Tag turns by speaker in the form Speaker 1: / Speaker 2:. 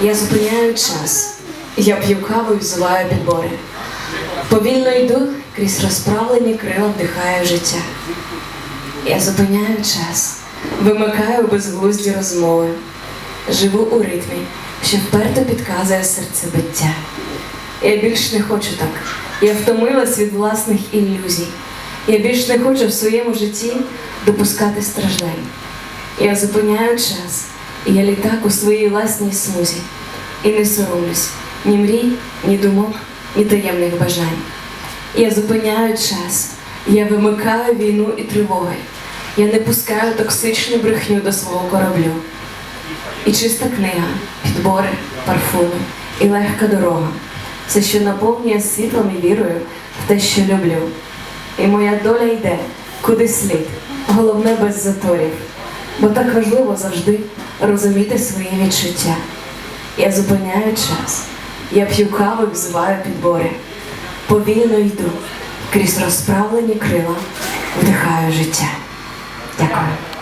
Speaker 1: Я зупиняю час, я п'ю каву і взиваю підбори. Повільно йду, крізь розправлені крила вдихаю життя. Я зупиняю час, вимикаю безглузді розмови. Живу у ритмі, що вперто підказує серцебиття. Я більш не хочу так. Я втомилась від власних ілюзій. Я більш не хочу в своєму житті допускати страждань. Я зупиняю час, я літак у своїй власній смузі. І не соромлюсь ні мрій, ні думок, ні таємних бажань. Я зупиняю час, я вимикаю війну і тривоги. Я не пускаю токсичну брехню до свого кораблю. І чиста книга, підбори, парфуми і легка дорога. Все, що наповнює світлом і вірою в те, що люблю. І моя доля йде, куди слід, головне без заторів. Бо так важливо завжди розуміти свої відчуття. Я зупиняю час, я п'ю каву і взиваю підбори. Повільно йду, крізь розправлені крила, вдихаю життя. Дякую.